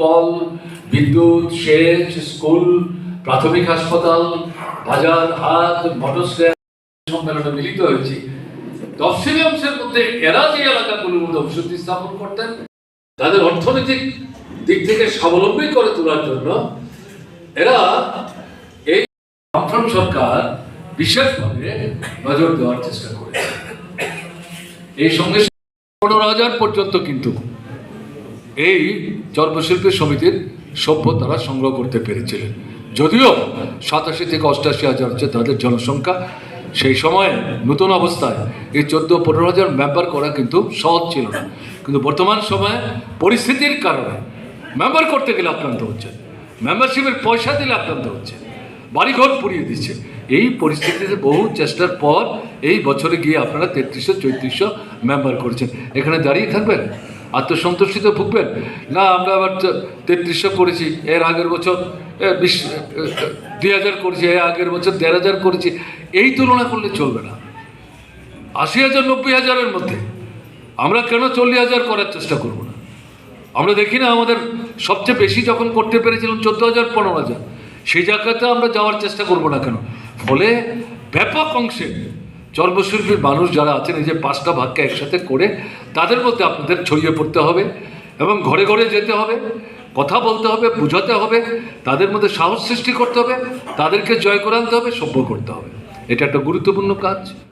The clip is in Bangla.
কল, বিদ্যুৎ, সেচ, স্কুল, প্রাথমিক হাসপাতাল, বাজার, হাট মোটর স্ট্যান্ড সম্মেলনে মিলিত হয়েছি। তফসিলি অংশের মধ্যে এরা যে মধ্যে স্থাপন করতেন, তাদের অর্থনৈতিক দিক থেকে স্বাবলম্বী করে তোলার জন্য এরা এই বামফ্রন্ট সরকার বিশেষভাবে নজর দেওয়ার চেষ্টা করেছে। এই সঙ্গে পনেরো হাজার পর্যন্ত কিন্তু এই চর্মশিল্পী সমিতির সভ্য তারা সংগ্রহ করতে পেরেছিলেন। যদিও সাতাশি থেকে অষ্টাশি হাজার হচ্ছে তাদের জনসংখ্যা, সেই সময়ে নতুন অবস্থায় এই চোদ্দ পনেরো হাজার মেম্বার করা কিন্তু সহজ ছিল না। কিন্তু বর্তমান সময়ে পরিস্থিতির কারণে মেম্বার করতে গেলে আক্রান্ত হচ্ছে মেম্বারশিপের পয়সা দিলে আক্রান্ত হচ্ছে, বাড়িঘর পুড়িয়ে দিচ্ছে। এই পরিস্থিতিতে বহু চেষ্টার পর এই বছরে গিয়ে আপনারা তেত্রিশশো, চৌত্রিশশো মেম্বার করছেন। এখানে দাঁড়িয়ে থাকবেন? আত্মসন্তুষ্টিতে ভুগবেন? না, আমরা আবার তেত্রিশশো করেছি, এর আগের বছর বিশ দুই হাজার করেছি, এর আগের বছর দেড় হাজার করেছি, এই তুলনা করলে চলবে না। আশি হাজার, নব্বই হাজারের মধ্যে। আমরা কেন চল্লিশ হাজার করার চেষ্টা করব না? আমরা দেখি না আমাদের সবচেয়ে বেশি যখন করতে পেরেছিলাম চোদ্দ হাজার, পনেরো হাজার, সেই জায়গাতে আমরা যাওয়ার চেষ্টা করব না কেন? ফলে ব্যাপক অংশে চর্মশিল্পীর মানুষ যারা আছেন, এই যে পাঁচটা ভাগকে একসাথে করে তাদের মধ্যে আপনাদের ছড়িয়ে পড়তে হবে এবং ঘরে ঘরে যেতে হবে, কথা বলতে হবে, বুঝাতে হবে, তাদের মধ্যে সাহস সৃষ্টি করতে হবে, তাদেরকে জয় করে আনতে হবে, সভ্য করতে হবে। এটা একটা গুরুত্বপূর্ণ কাজ।